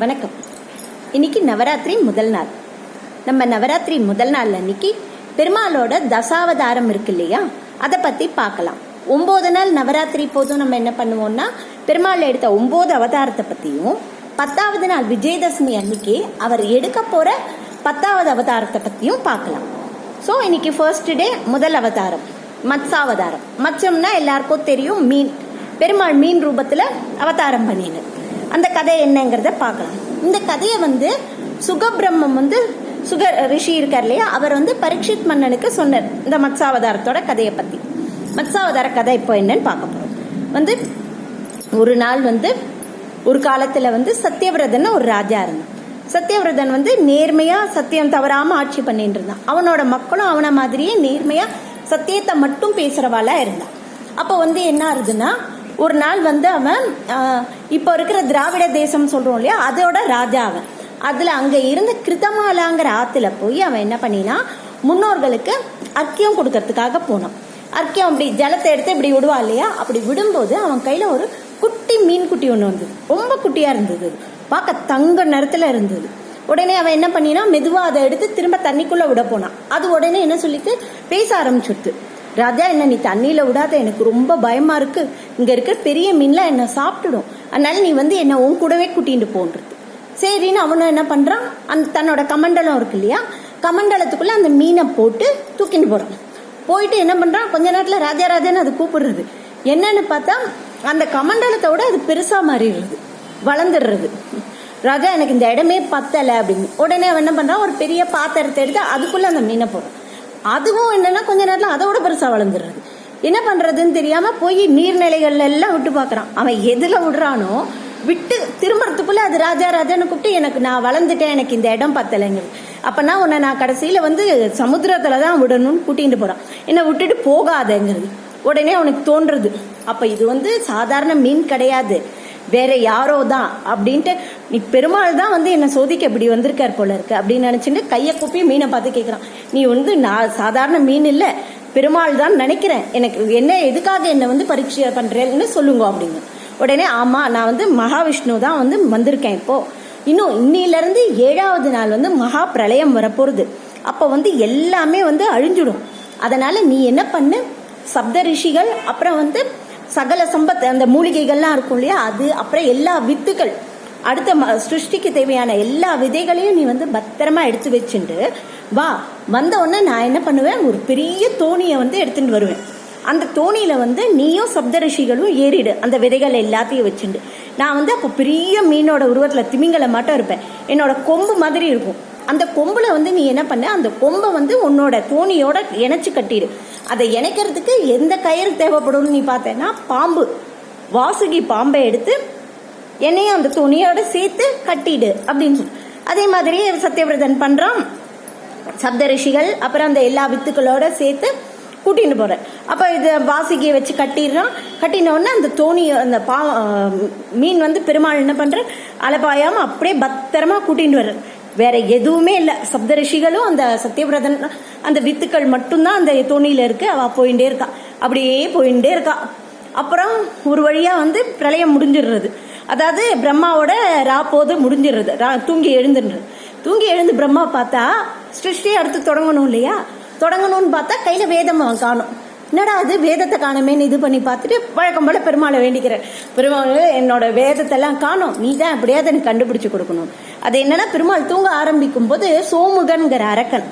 வணக்கம். இன்னைக்கு நவராத்திரி முதல் நாள். நம்ம நவராத்திரி முதல் நாள் அன்னைக்கு பெருமாளோட தசாவதாரம் இருக்கு இல்லையா? அதை பத்தி பார்க்கலாம். ஒன்பது நாள் நவராத்திரி போதும் நம்ம என்ன பண்ணுவோம்னா பெருமாள் எடுத்த ஒன்பது அவதாரத்தை பத்தியும் பத்தாவது நாள் விஜயதசமி அன்னைக்கு அவர் எடுக்க போற பத்தாவது அவதாரத்தை பத்தியும் பார்க்கலாம். ஸோ இன்னைக்கு ஃபர்ஸ்ட் டே முதல் அவதாரம் மத்சாவதாரம். மச்சம்னா எல்லாருக்கும் தெரியும் மீன். பெருமாள் மீன் ரூபத்தில் அவதாரம் பண்ணினது அந்த கதை என்னங்கிறத பார்க்கலாம். இந்த கதையை வந்து சுகபிரம்மம் வந்து சுக ரிஷி இருக்கார் இல்லையா? அவர் வந்து பரீட்சித் மன்னனுக்கு சொன்னார். இந்த மத்சாவதாரத்தோட கதையை பற்றி மத்சாவதார கதை இப்போ என்னன்னு பார்க்க போகிறோம் வந்து ஒரு நாள் வந்து ஒரு காலத்தில் வந்து சத்தியவிரதன் ஒரு ராஜா இருந்தான். சத்தியவிரதன் வந்து நேர்மையாக சத்தியம் தவறாம ஆட்சி பண்ணிட்டு இருந்தான். அவனோட மக்களும் அவனை மாதிரியே நேர்மையாக சத்தியத்தை மட்டும் பேசுகிறவாளாக இருந்தான். அப்போ வந்து என்ன ஆகுதுன்னா ஒரு நாள் வந்து அவன் இப்போ இருக்கிற திராவிட தேசம் சொல்றோம் இல்லையா அதோட ராஜா அவன். அதுல அங்க இருந்த கிருதமாலாங்கிற ஆத்துல போய் அவன் என்ன பண்ணினா முன்னோர்களுக்கு அர்க்கியம் கொடுக்கறதுக்காக போனான். அர்க்கியம் அப்படி ஜலத்தை எடுத்து இப்படி விடுவா இல்லையா அப்படி விடும்போது அவன் கையில ஒரு குட்டி மீன் குட்டி ஒன்று வந்தது. ரொம்ப குட்டியா இருந்தது. பார்க்க தங்க நிறத்துல இருந்தது. உடனே அவன் என்ன பண்ணினா மெதுவா அதை எடுத்து திரும்ப தண்ணிக்குள்ள விட போனான். அது உடனே என்ன சொல்லிட்டு பேச ஆரம்பிச்சுடுது ராஜா என்ன நீ தண்ணியில விடாத? எனக்கு ரொம்ப பயமா இருக்கு. இங்க இருக்கிற பெரிய மீன்லாம் என்ன சாப்பிட்டுடும். அதனால நீ வந்து என்ன உன் கூடவே கூட்டிட்டு போன்றது. சரின்னு அவனும் என்ன பண்றான்? அந்த தன்னோட கமண்டலம் இருக்கு இல்லையா? கமண்டலத்துக்குள்ள அந்த மீனை போட்டு தூக்கிட்டு போறான். போயிட்டு என்ன பண்றான்? கொஞ்ச நேரத்துல ராஜா ராஜான்னு அது கூப்பிடுறது. என்னன்னு பார்த்தா அந்த கமண்டலத்தோட அது பெருசா மாறிடுறது. வளர்ந்துடுறது. ராஜா எனக்கு இந்த இடமே பத்தலை அப்படின்னு. உடனே அவன் என்ன பண்றான்? ஒரு பெரிய பாத்திரத்தை எடுத்து அதுக்குள்ள அந்த மீனை போடுறான். அதுவும் என்னன்னா கொஞ்ச நேரத்தில் அதோட பெருசாக வளர்ந்துடுறது. என்ன பண்ணுறதுன்னு தெரியாமல் போய் நீர்நிலைகள்ல எல்லாம் விட்டு பார்க்குறான் அவன் எதில் விடுறானோ விட்டு திரும்புறதுக்குள்ள அது ராஜா ராஜான்னு கூப்பிட்டு எனக்கு நான் வளர்ந்துட்டேன் எனக்கு இந்த இடம் பத்தலைங்கிறது அப்பனா உன்னை நான் கடைசியில் வந்து சமுத்திரத்தில் தான் விடணும்னு கூட்டிகிட்டு போகிறான் என்னை விட்டுட்டு போகாதேங்கிறது. உடனே அவனுக்கு தோன்றுறது. அப்போ இது வந்து சாதாரண மீன் கிடையாது. வேற யாரோ தான் அப்படின்ட்டு நீ பெருமாள் தான் வந்து என்னை சோதிக்க இப்படி வந்திருக்கார் போல இருக்கு அப்படின்னு நினைச்சிட்டு கையை கூப்பி மீனை பார்த்து கேட்குறான் நீ வந்து நான் சாதாரண மீன் இல்லை பெருமாள் தான் நினைக்கிறேன். எனக்கு என்ன எதுக்காக என்னை வந்து பரீட்சை பண்ணுறேன்னு சொல்லுங்க அப்படின்னு. உடனே ஆமாம் நான் வந்து மகாவிஷ்ணு தான் வந்து வந்திருக்கேன் இப்போ. இன்னும் இன்னிலேருந்து ஏழாவது நாள் வந்து மகா பிரளயம் வரப்போகிறது அப்போ வந்து எல்லாமே வந்து அழிஞ்சிடும். அதனால நீ என்ன பண்ணு சப்த ரிஷிகள் அப்புறம் வந்து சகல சம்பத் அந்த மூலிகைகள்லாம் இருக்கும் இல்லையா? அது அப்புறம் எல்லா வித்துக்கள். அடுத்த ம- சிருஷ்டிக்கு தேவையான எல்லா விதைகளையும் நீ வந்து பத்திரமா எடுத்து வச்சுட்டு வா வந்த உடனே நான் என்ன பண்ணுவேன்? ஒரு பெரிய தோணியை வந்து எடுத்துட்டு வருவேன். அந்த தோணியில வந்து நீயும் சப்த ரிஷிகளும் ஏறிடு. அந்த விதைகள் எல்லாத்தையும் வச்சுண்டு. நான் வந்து அப்போ பெரிய மீனோட உருவத்துல திமிங்கலை மட்டும் இருப்பேன். என்னோட கொம்பு மாதிரி இருக்கும். அந்த கொம்புல வந்து நீ என்ன பண்ண? அந்த கொம்பை வந்து உன்னோட தோணியோட இணைச்சு கட்டிடு. அதை இணைக்கிறதுக்கு எந்த கயிறு தேவைப்படும்னு நீ பார்த்தேன்னா பாம்பு. வாசுகி பாம்பை எடுத்து என்னையும் அந்த துணியோட சேர்த்து கட்டிடு அப்படின்னு சொல்லி அதே மாதிரி சத்யவிரதன் பண்ணுறான் சப்த ரிஷிகள் அப்புறம் அந்த எல்லா வித்துக்களோட சேர்த்து கூட்டிட்டு போகிறேன் அப்போ இது வாசுகியை வச்சு கட்டிடுறான். கட்டினோடனே அந்த தோணி அந்த பா மீன் வந்து பெருமாள் என்ன பண்ணுற அலப்பாயாமல் அப்படியே பத்திரமா கூட்டின்னு வர்றேன் வேற எதுவுமே இல்லை. சப்த ரிஷிகளும் அந்த சத்யவிரதன் அந்த வித்துக்கள் மட்டும்தான் அந்த தோணியில் இருக்கு. அவ போயிட்டே இருக்கா. அப்படியே போயிட்டே இருக்கா. அப்புறம் ஒரு வழியா வந்து பிரளயம் முடிஞ்சிடுறது. அதாவது பிரம்மாவோட ரா போது முடிஞ்சிடுறது. ரா தூங்கி எழுந்துடுறது. தூங்கி எழுந்து பிரம்மா பார்த்தா சிருஷ்டியை அடுத்து தொடங்கணும் இல்லையா? தொடங்கணும்னு பார்த்தா கையில வேதம் அவன் காணும். என்னடா அது வேதத்தை காணுமேன்னு இது பண்ணி பார்த்துட்டு வழக்கம் போல பெருமாளை வேண்டிக்கிறேன். பெருமாள் என்னோட வேதத்தை எல்லாம் காணும். நீ தான் எப்படியாவது எனக்கு கண்டுபிடிச்சு கொடுக்கணும். அது என்னன்னா பெருமாள் தூங்க ஆரம்பிக்கும் போது சோமுகன்கிற அரக்கன்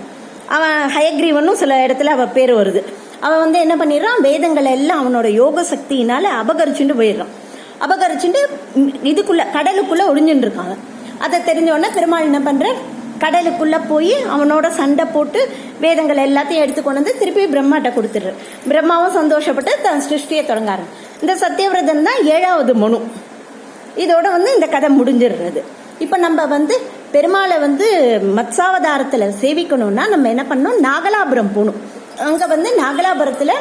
அவன் ஹயக்ரீவனும் சில இடத்துல அவ பேர் வருது. அவன் வந்து என்ன பண்ணிடுறான்? வேதங்களை எல்லாம் அவனோட யோக சக்தியினால அபகரிச்சுட்டு போயிடுறான். அபகரிச்சுட்டு இதுக்குள்ள கடலுக்குள்ள ஒளிஞ்சுட்டு இருக்காங்க. அதை தெரிஞ்ச உடனே பெருமாள் என்ன பண்ற கடலுக்குள்ளே போய் அவனோட சண்டை போட்டு வேதங்கள் எல்லாத்தையும் எடுத்து கொண்டு வந்து திருப்பி பிரம்மாட்ட கொடுத்துடுற பிரம்மாவும் சந்தோஷப்பட்டு தன் சிருஷ்டியை தொடங்காரு இந்த சத்தியவிரதன் தான் ஏழாவது மனு. இதோட வந்து இந்த கதை முடிஞ்சிடுறது. இப்போ நம்ம வந்து பெருமாளை வந்து மத்சாவதாரத்தில் சேவிக்கணும்னா நம்ம என்ன பண்ணணும்? நாகலாபுரம் போகணும். அங்கே வந்து நாகலாபுரத்தில்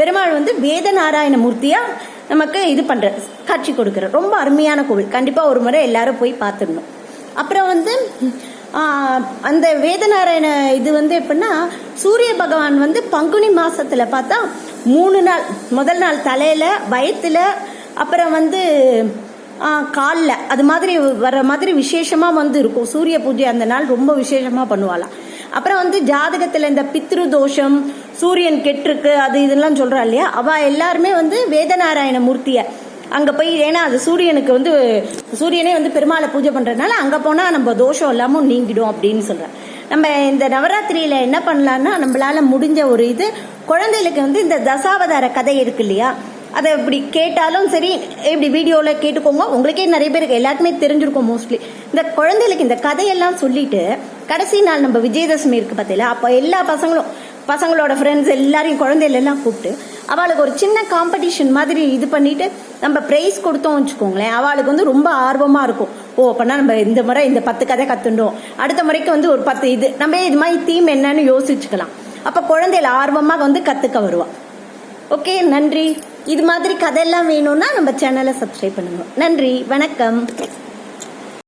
பெருமாள் வந்து வேத நாராயண மூர்த்தியாக நமக்கு இது பண்ணுற காட்சி கொடுக்குற ரொம்ப அருமையான கோவில். கண்டிப்பாக ஒரு முறை எல்லாரும் போய் பார்த்துடணும். அப்புறம் வந்து அந்த வேதநாராயண இது வந்து எப்படின்னா சூரிய பகவான் வந்து பங்குனி மாசத்துல பார்த்தா மூணு நாள் முதல் நாள் தலையில வயத்துல அப்புறம் வந்து காலில் அது மாதிரி வர மாதிரி விசேஷமா வந்து இருக்கும். சூரிய பூஜை அந்த நாள் ரொம்ப விசேஷமா பண்ணுவாளாம். அப்புறம் வந்து ஜாதகத்துல இந்த பித்ரு தோஷம் சூரியன் கெட்டிருக்கு அது இதெல்லாம் சொல்றா இல்லையா? அவ எல்லாருமே வந்து வேதநாராயண மூர்த்தியை அங்கே போய் ஏன்னா அது சூரியனுக்கு வந்து சூரியனே வந்து பெருமாளை பூஜை பண்ணுறதுனால அங்கே போனால் நம்ம தோஷம் இல்லாமல் நீங்கிடும் அப்படின்னு சொல்கிறேன் நம்ம இந்த நவராத்திரியில் என்ன பண்ணலான்னா நம்மளால் முடிஞ்ச ஒரு இது குழந்தைகளுக்கு வந்து இந்த தசாவதார கதை இருக்கு இல்லையா? அதை இப்படி கேட்டாலும் சரி இப்படி வீடியோவில் கேட்டுக்கோங்க. உங்களுக்கே நிறைய பேருக்கு எல்லாருக்குமே தெரிஞ்சிருக்கும் மோஸ்ட்லி இந்த குழந்தைகளுக்கு இந்த கதையெல்லாம் சொல்லிட்டு கடைசி நாள் நம்ம விஜயதசமி இருக்கு பார்த்தீங்களா? அப்போ எல்லா பசங்களும் பசங்களோட ஃப்ரெண்ட்ஸ் எல்லாரையும் குழந்தைகளெல்லாம் கூப்பிட்டு அவளுக்கு ஒரு சின்ன காம்படிஷன் மாதிரி இது பண்ணிட்டு நம்ம ப்ரைஸ் கொடுத்தோம் வச்சுக்கோங்களேன். அவளுக்கு வந்து ரொம்ப ஆர்வமாக இருக்கும். ஓ அப்படின்னா நம்ம இந்த முறை இந்த பத்து கதை கத்துண்டோம் அடுத்த முறைக்கு வந்து ஒரு பத்து இது. நம்ம இது மாதிரி தீம் என்னன்னு யோசிச்சுக்கலாம். அப்போ குழந்தைகள் ஆர்வமாக வந்து கற்றுக்க வருவா. ஓகே நன்றி. இது மாதிரி கதையெல்லாம் வேணும்னா நம்ம சேனலை சப்ஸ்கிரைப் பண்ணுங்க. நன்றி. வணக்கம்.